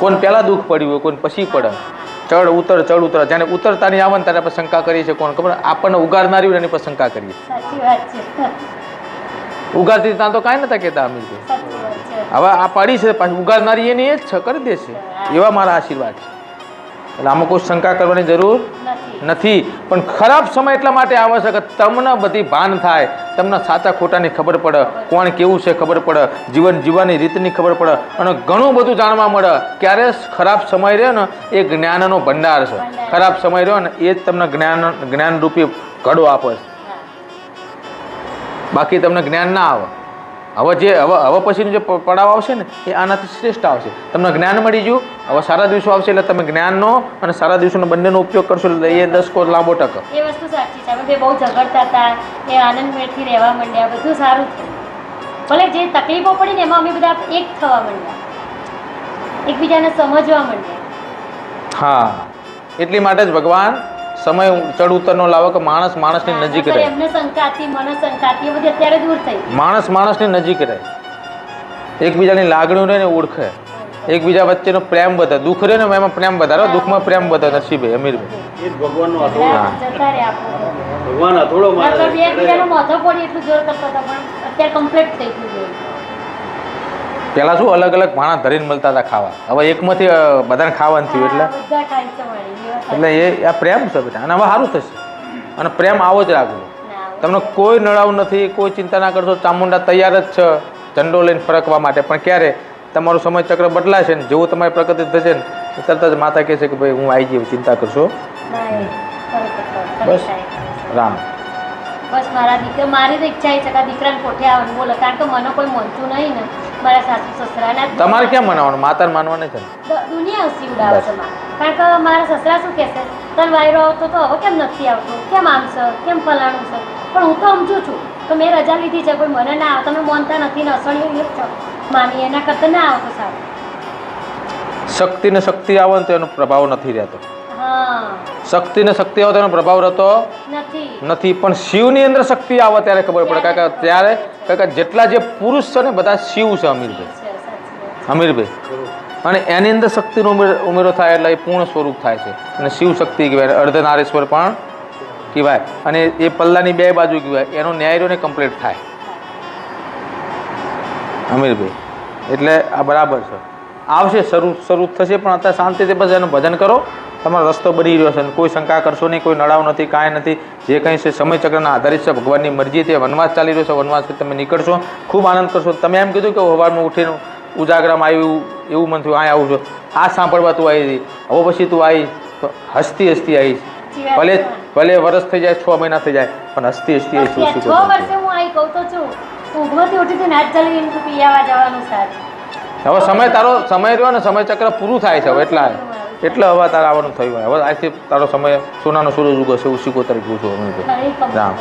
કોઈને પહેલાં દુઃખ પડ્યું હોય કોણ પછી પડે. ચડ ઉતર ચડ ઉતર. જાણે ઉતરતાની આવે ને ત્યારે આપણે શંકા કરીએ છીએ કોણ ખબર? આપણને ઉગારનારી હોય એની પર શંકા કરીએ. ઉગારતી ત્યાં તો કાંઈ નતા કહેતા અમીરભાઈ. હવે આ પાડી છે પાછી ઉગાડનારી એની એ જ છે કરી દેશે. એવા મારા આશીર્વાદ છે. એટલે આમાં કોઈ શંકા કરવાની જરૂર નથી. પણ ખરાબ સમય એટલા માટે આવે છે કે તમને બધી ભાન થાય. તમને સાચા ખોટાની ખબર પડે. કોણ કેવું છે ખબર પડે. જીવન જીવવાની રીતની ખબર પડે. અને ઘણું બધું જાણવા મળે. ક્યારે ખરાબ સમય રહ્યો ને એ જ્ઞાનનો ભંડાર છે. ખરાબ સમય રહ્યો ને એ જ તમને જ્ઞાન જ્ઞાનરૂપી ઘડો આપે છે. બાકી તમને જ્ઞાન ના આવે. હવે જે હવે હવે પછીનું જે પડાવ આવશે ને એ આનાથી શ્રેષ્ઠ આવશે. તમને જ્ઞાન મળી ગયું હવે સારા દિવસો આવશે એટલે તમે જ્ઞાનનો અને સારા દિવસોનો બંનેનો ઉપયોગ કરશો એટલે એ દસ કોસ લાંબો ટકો. એ વસ્તુ સાચી છે. અમે બે બહુ ઝઘડતા હતા એ આનંદ મેળથી રહેવા માંડ્યા બધું સારું થયું. ભલે જે તકલીફો પડી ને એમાં અમે બધા એક થવા માંડ્યા. એકબીજાને સમજવા માંડ્યા. હા એટલી માટે જ ભગવાન સમય ચડ ઉતરનો લાવો કે માણસ માણસની નજીક રહે. એમને શંકાતી મને શંકાતી બધી અત્યારે દૂર થઈ માણસ માણસની નજીક રહે. એકબીજાની લાગણીઓ રહે ને ઓળખે. એકબીજા વચ્ચેનો પ્રેમ બધા દુઃખ રહે ને એમાં પ્રેમ વધારે દુઃખમાં પ્રેમ વધે નસીબે અમીરભાઈ. ભગવાનનો ભગવાન પહેલાં શું અલગ અલગ ભાણા ધરીને મળતા હતા ખાવા. હવે એકમાંથી બધાને ખાવાનું થયું એટલે. એટલે એ આ પ્રેમ છે બેટા અને હવે સારું થશે. અને પ્રેમ આવો જ રાખજો. તમને કોઈ નળાવ નથી કોઈ ચિંતા ના કરશો. ચામુંડા તૈયાર જ છે ઝંડો લઈને ફરકવા માટે. પણ ક્યારે તમારું સમય ચક્ર બદલાશે ને જેવું તમારી પ્રગતિ થશે ને તરત જ માતા કહે છે કે ભાઈ હું આવી ગઈ ચિંતા કરશો. બસ. રામ. બસ મારા દીકરા મારી તો ઈચ્છા છે કે દીકરાને કોઠે આવવાનું બોલો. કારણ કે મને કોઈ મળતું નહીં ને. મારા સાસુ સસરાના તમારે ક્યાં મનાવવાનું? માતાને માનવાને છે દુનિયા હસી ઉડાવે છે કારણ કે મારા સસરા શું કહેશે? તને વાયરો આવતો તો હવે કેમ નથી આવતો? કેમ આમ છે? કેમ ફલાણું છે? પણ હું તો સમજુ છું તો મેં રજા લીધી છે કોઈ મને ના આવતા. તમે માનતા નથી ને અસળિયું એક છો. માની એના કરતાં ના આવતો સારું. શક્તિ ને શક્તિ આવે ને તો એનો પ્રભાવ નથી રહેતો. શક્તિ ને શક્તિ આવે તેનો પ્રભાવ રહેતો નથી. પણ શિવની અંદર શક્તિ આવે ત્યારે ખબર પડે. કારણ કે ત્યારે કારણ કે જેટલા જે પુરુષ છે ને બધા શિવ છે અમીરભાઈ. અમીરભાઈ. અને એની અંદર શક્તિનો ઉમેરો થાય એટલે એ પૂર્ણ સ્વરૂપ થાય છે. અને શિવ શક્તિ કહેવાય અર્ધનારેશ્વર પણ કહેવાય. અને એ પલ્લાની બે બાજુ કહેવાય. એનો ન્યાયરોને કમ્પ્લીટ થાય. અમીરભાઈ એટલે આ બરાબર છે. આવશે શરૂ શરૂ થશે પણ અત્યારે શાંતિથી બસ એનું ભજન કરો. તમારો રસ્તો બની રહ્યો છે અને કોઈ શંકા કરશો નહીં કોઈ નડાવ નથી કાંઈ નથી. જે કંઈ છે સમયચક્રના આધારિત છે ભગવાનની મરજી તે વનવાસ ચાલી રહ્યો છે વનવાસથી તમે નીકળશો ખૂબ આનંદ કરશો. તમે એમ કીધું કે સવારમાં ઉઠીને ઉજાગરામાં આવ્યું એવું મન થયું આ આવું છું. આ સાંભળવા તું આવી હતી. હવે પછી તું આવી તો હસતી હસતી આવી ભલે ભલે વરસ થઈ જાય છ મહિના થઈ જાય પણ હસતી હસતી આવી છું છ વર્ષે હું આવી કહું તો છું. ઊંઘમાંથી ઉઠી હતી નાચ ચાલી એમ પીયાવા જવાનું સાથ હવે સમય તારો સમય રહ્યો ને સમય ચક્ર પૂરું થાય છે હવે એટલા. એટલે હવે તારે આવવાનું થયું હોય. હવે આજથી તારો સમય સોનાનો સૂરજ ઉગશે એવું શીખો તરીકે પૂછું ખરી રામ.